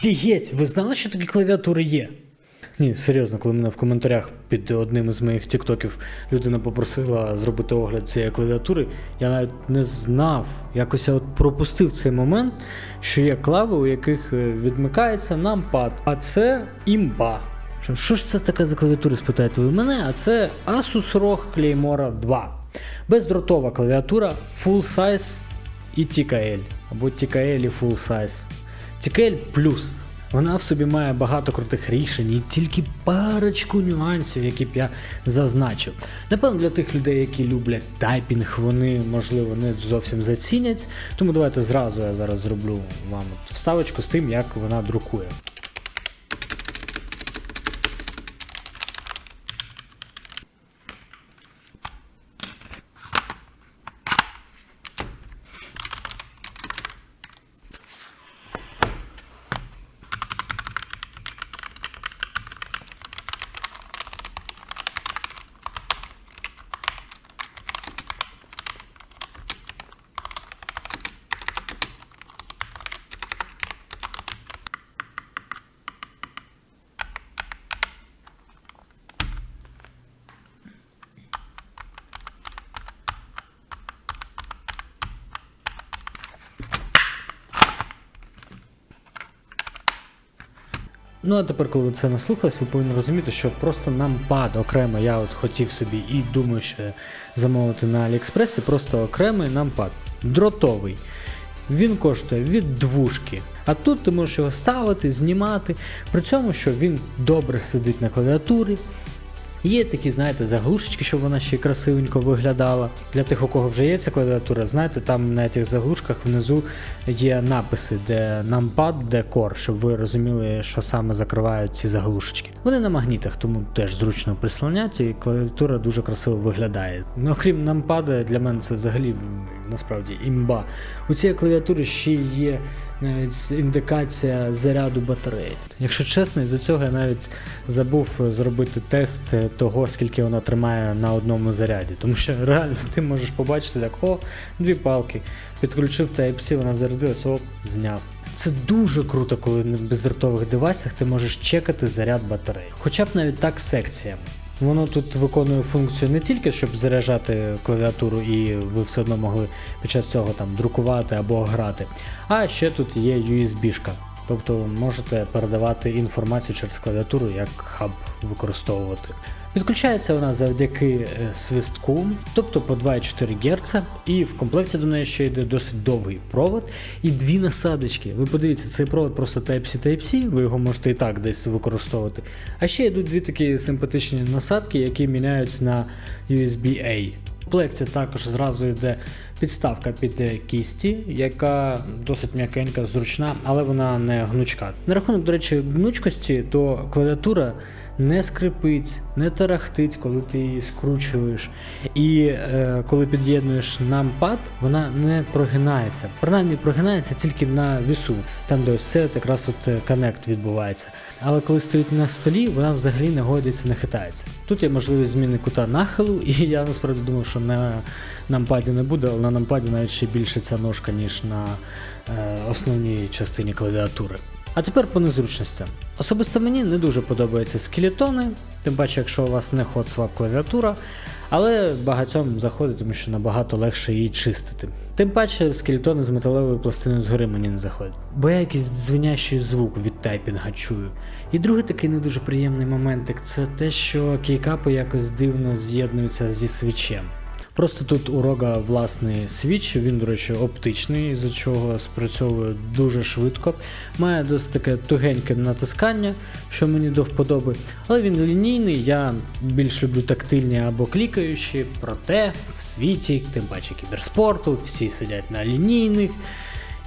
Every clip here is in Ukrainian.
Офігеть! Ви знали, що такі клавіатури є? Ні, серйозно, коли мене в коментарях під одним із моїх тіктоків людина попросила зробити огляд цієї клавіатури, я навіть не знав, якось я от пропустив цей момент, що є клави, у яких е, відмикається нампад, а це імба. Що, ж це таке за клавіатура, спитаєте ви мене? А це Asus ROG Claymora 2. Бездротова клавіатура Full Size і TKL, або TKL і Full Size. TKL Plus. Вона в собі має багато крутих рішень і тільки парочку нюансів, які б я зазначив. Напевно, для тих людей, які люблять тайпінг, вони можливо не зовсім зацінять. Тому давайте зразу я зараз зроблю вам вставочку з тим, як вона друкує. Ну а тепер, коли ви це наслухались, ви повинні розуміти, що просто нам пад окремо, я от хотів собі і думаю, що замовити на Аліекспресі, просто окремий нампад. Дротовий. Він коштує від двушки. А тут ти можеш його ставити, знімати. При цьому, що він добре сидить на клавіатурі. Є такі, знаєте, заглушечки, щоб вона ще красивенько виглядала. Для тих, у кого вже є ця клавіатура, знаєте, там на цих заглушках внизу є написи, де numpad, де core, щоб ви розуміли, що саме закривають ці заглушечки. Вони на магнітах, тому теж зручно прислоняти, і клавіатура дуже красиво виглядає. Ну, окрім нампада, для мене це взагалі насправді імба. У цій клавіатурі ще є навіть індикація заряду батареї. Якщо чесно, із-за цього я навіть забув зробити тест того, скільки вона тримає на одному заряді. Тому що реально ти можеш побачити, як о, дві палки, підключив Type-C, вона зарядилась, оп, зняв. Це дуже круто, коли на бездротових девайсах ти можеш чекати заряд батареї. Хоча б навіть так секціями. Воно тут виконує функцію не тільки, щоб заряджати клавіатуру, і ви все одно могли під час цього там друкувати або грати, а ще тут є USB-шка. Тобто можете передавати інформацію через клавіатуру, як хаб використовувати. Підключається вона завдяки е, свистку, тобто по 2,4 Гц, і в комплекті до неї ще йде досить довгий провод і дві насадочки. Ви подивіться, цей провод просто Type-C Type-C, ви його можете і так десь використовувати. А ще йдуть дві такі симпатичні насадки, які міняються на USB-A. В комплекті також зразу йде підставка під е, кісті, яка досить м'якенька, зручна, але вона не гнучка. На рахунок, до речі, гнучкості, то клавіатура не скрипить, не тарахтить, коли ти її скручуєш. І е, коли під'єднуєш нампад, вона не прогинається. Принаймні прогинається тільки на вісу, там де ось це якраз от е, коннект відбувається. Але коли стоїть на столі, вона взагалі не годиться, не хитається. Тут є можливість зміни кута нахилу, і я насправді думав, що на нампаді не буде, але на нампаді навіть ще більше ця ножка, ніж на е, основній частині клавіатури. А тепер по незручностям. Особисто мені не дуже подобаються скелетони, тим паче, якщо у вас не hot swap клавіатура, але багатьом заходить, тому що набагато легше її чистити. Тим паче скелетони з металевою пластиною згори мені не заходять. Бо я якийсь дзвенящий звук від тайпінга чую. І другий такий не дуже приємний моментик це те, що кейкапи якось дивно з'єднуються зі свічем. Просто тут у рога власний свіч, він, до речі, оптичний, з чого спрацьовує дуже швидко. Має досить таке тугеньке натискання, що мені до вподоби. Але він лінійний, я більш люблю тактильні або клікаючі, проте в світі, тим паче кіберспорту, всі сидять на лінійних.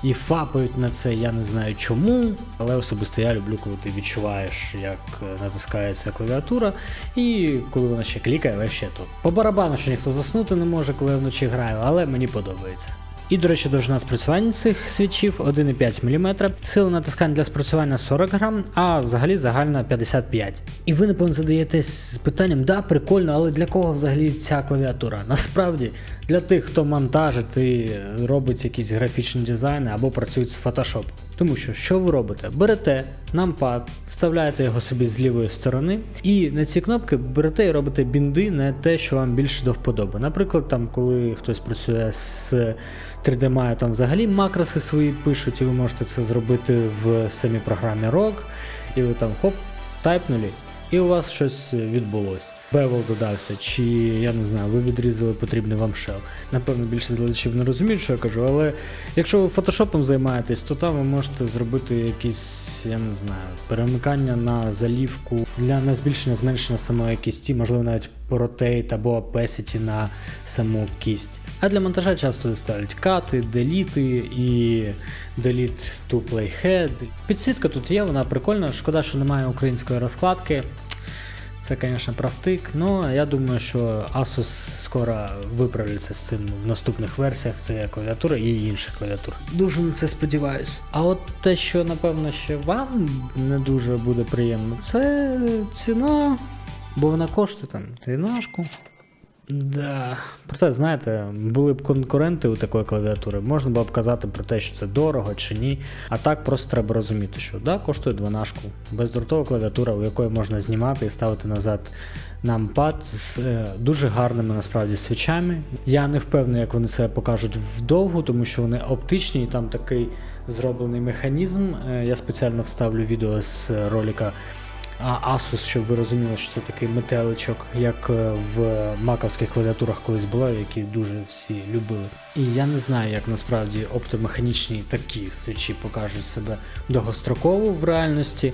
І фапають на це, я не знаю чому, але особисто я люблю, коли ти відчуваєш, як е, натискається клавіатура, і коли вона ще клікає, вообще то. По барабану, що ніхто заснути не може, коли я вночі граю, але мені подобається. І, до речі, довжина спрацювання цих свічів 1,5 мм, сила натискання для спрацювання 40 грам, а взагалі загальна 55. І ви, напевно, задаєтесь з питанням, да, прикольно, але для кого взагалі ця клавіатура? Насправді, для тих, хто монтажить і робить якісь графічні дизайни або працюють з Photoshop. Тому що що ви робите? Берете нампад, вставляєте його собі з лівої сторони, і на ці кнопки берете і робите бінди на те, що вам більше до вподоби. Наприклад, там, коли хтось працює з 3D Maya, там взагалі макроси свої пишуть, і ви можете це зробити в самій програмі ROG, і ви там хоп, тайпнули, і у вас щось відбулось. Бевел додався, чи я не знаю, ви відрізали потрібний вам шел. Напевно, більше глядачів не розуміють, що я кажу, але якщо ви фотошопом займаєтесь, то там ви можете зробити якісь, я не знаю, перемикання на залівку для на збільшення, зменшення самої кісті, можливо, навіть ротейт або opacity на саму кість. А для монтажа часто ставлять кати, деліти і delete to playhead. Підсвітка тут є, вона прикольна. Шкода, що немає української розкладки. Це, звісно, правтик, але я думаю, що Asus скоро виправляться з цим в наступних версіях цієї клавіатури і інших клавіатур. Дуже на це сподіваюсь. А от те, що напевно ще вам не дуже буде приємно, це ціна, бо вона коштує там тринашку. Да. Проте, знаєте, були б конкуренти у такої клавіатури, можна було б казати про те, що це дорого чи ні. А так просто треба розуміти, що да, коштує дванашку. Бездротова клавіатура, у якої можна знімати і ставити назад нампад з е, дуже гарними насправді свічами. Я не впевнений, як вони це покажуть вдовгу, тому що вони оптичні і там такий зроблений механізм. Е, Я спеціально вставлю відео з ролика Asus, щоб ви розуміли, що це такий метеличок, як е, в маковських клавіатурах колись було, які дуже всі любили. І я не знаю, як насправді оптомеханічні такі свічі покажуть себе довгостроково в реальності.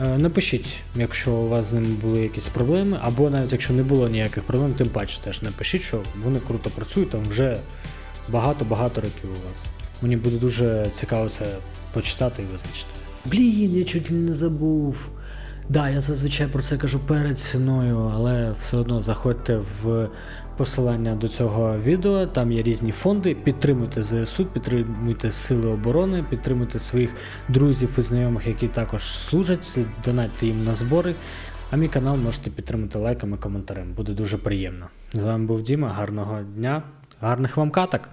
Е, Напишіть, якщо у вас з ними були якісь проблеми, або навіть якщо не було ніяких проблем, тим паче теж напишіть, що вони круто працюють, там вже багато-багато років у вас. Мені буде дуже цікаво це почитати і визначити. Блін, я чуть не забув. Да, я зазвичай про це кажу перед ціною, але все одно заходьте в посилання до цього відео. Там є різні фонди. Підтримуйте ЗСУ, підтримуйте Сили оборони, підтримуйте своїх друзів і знайомих, які також служать, донатьте їм на збори. А мій канал можете підтримати лайками, коментарем. Буде дуже приємно. З вами був Діма. Гарного дня, гарних вам каток!